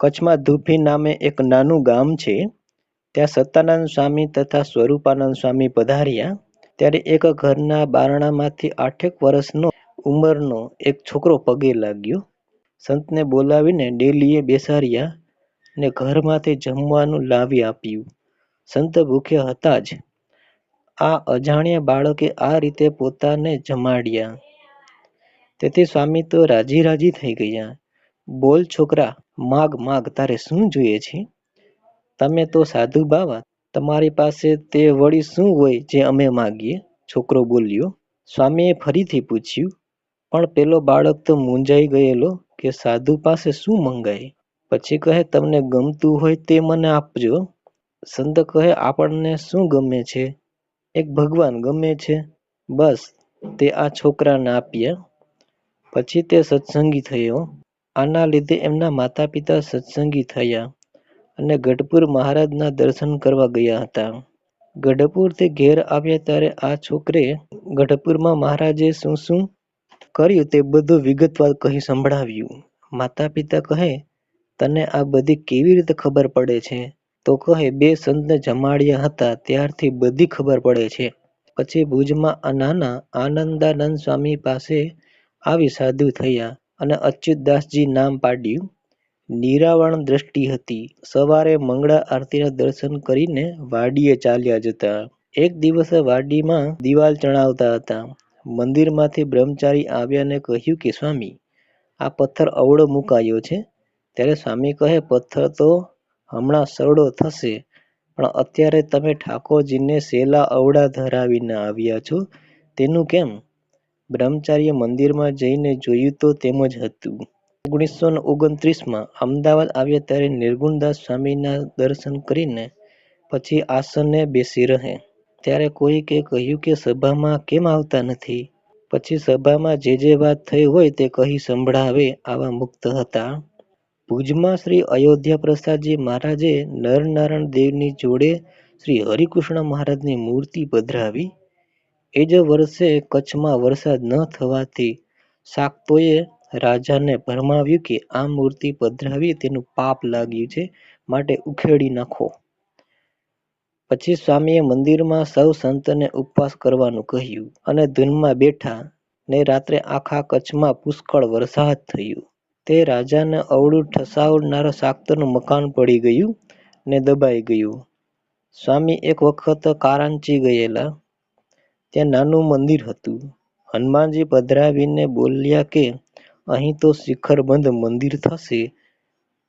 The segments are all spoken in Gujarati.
કચ્છમાં ધુફી નામે એક નાનું ગામ છે. ત્યાં સત્તાનંદ સ્વામી તથા સ્વરૂપાનંદ સ્વામી પધાર્યા. ત્યારે એક ઘરના બારણામાંથી આઠેક વર્ષનો ઉંમરનો એક છોકરો પગે લાગ્યો. સંતને બોલાવીને ડેલીએ બેસાડ્યા ને ઘરમાંથી જમવાનું લાવી આપ્યું. સંત ભૂખ્યા હતા જ. આ અજાણ્યા બાળકે આ રીતે પોતાને જમાડ્યા. તેથી સ્વામી તો રાજી રાજી થઈ ગયા. બોલ છોકરા, માગ માગ તારે શું જોઈએ છે? તમે તો સાધુ બાવા, તમારી પાસે તે વળી શું હોય જે અમે માગીએ? છોકરો બોલ્યો, સ્વામીએ ફરીથી પૂછ્યું, પણ પેલો બાળક તો મૂંઝાઈ ગયેલો કે સાધુ પાસે શું મંગાય? પછી કહે, તમને ગમતું હોય તે મને આપજો. સંત કહે, આપણને શું ગમે છે? એક ભગવાન ગમે છે. બસ, તે આ છોકરાને આપ્યા. પછી તે સત્સંગી થયો. આના લીધે એમના માતા પિતા સત્સંગી થયા અને ગઢપુર મહારાજના દર્શન કરવા ગયા હતા. ગઢપુરથી ઘેર આવ્યા ત્યારે આ છોકરે ગઢપુરમાં મહારાજે શું શું કર્યું તે બધું વિગતવાર કહી સંભળાવ્યું. માતા પિતા કહે, તને આ બધી કેવી રીતે ખબર પડે છે? તો કહે, બે સંતને જમાડ્યા હતા, ત્યારથી બધી ખબર પડે છે. પછી ભુજમાં નાના આનંદાનંદ સ્વામી પાસે આવી સાધુ થયા. અને અચ્યુતદાસજી નામ પાડ્યું. નિરાવણ દ્રષ્ટિ હતી. સવારે મંગળા આરતીના દર્શન કરીને વાડીએ ચાલ્યા જતા. એક દિવસે વાડીમાં દિવાલ ચણાવતા હતા. મંદિરમાંથી બ્રહ્મચારી આવ્યા ને કહ્યું કે, સ્વામી, આ પથ્થર અવળો મુકાયો છે. ત્યારે સ્વામી કહે, પથ્થર તો હમણાં સરળો થશે, પણ અત્યારે તમે ઠાકોરજીને સેલા અવળા ધરાવીને આવ્યા છો. તેનું કેમ બ્રહ્મચારીએ મંદિરમાં જઈને જોયું તો તેમ જ હતું. ઓગણીસો ઓગણત્રીસમાં અમદાવાદ આવ્યા ત્યારે નિર્ગુણદાસ સ્વામીના દર્શન કરીને પછી આસને બેસી રહે. ત્યારે કોઈકે કહ્યું કે સભામાં કેમ આવતા નથી? પછી સભામાં જે જે વાત થઈ હોય તે કહી સંભળાવે આવા મુક્ત હતા. ભુજમાં શ્રી અયોધ્યા પ્રસાદજી મહારાજે નરનારાયણ દેવની જોડે શ્રી હરિકૃષ્ણ મહારાજની મૂર્તિ પધરાવી એ જ વર્ષે કચ્છમાં વરસાદ ન થવાથી શાક્તોએ રાજાને ભરમાવ્યું કે આ મૂર્તિ પધરાવી તેનું પાપ લાગ્યું છે, માટે ઉખેડી નાખો. પછી સ્વામીએ મંદિરમાં સૌ સંતને ઉપવાસ કરવાનું કહ્યું અને ધૂનમાં બેઠા ને રાત્રે આખા કચ્છમાં પુષ્કળ વરસાદ થયો. તે રાજાને અવળું ઠસાવનાર શાક્તનું મકાન પડી ગયું ને દબાઈ ગયું. સ્વામી એક વખત કારાંચી ગયેલા ત્યાં નાનું મંદિર હતું. હનુમાનજી પધરાવીને બોલ્યા કે, અહીં તો શિખરબંધ મંદિર થશે,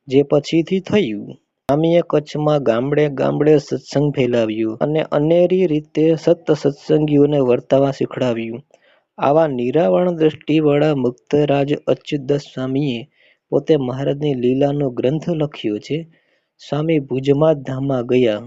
જે પછીથી થયું. સ્વામીએ કચ્છમાં ગામડે ગામડે સત્સંગ ફેલાવ્યો અને અનેરી રીતે સત સત્સંગીઓને વર્તાવા શીખડાવ્યું. આવા નિરાવરણ દ્રષ્ટિવાળા મુક્તરાજ અચ્યુતદાસ સ્વામીએ પોતે મહારાજની લીલાનો ગ્રંથ લખ્યો છે. સ્વામી ભુજમાં ધામમાં ગયા.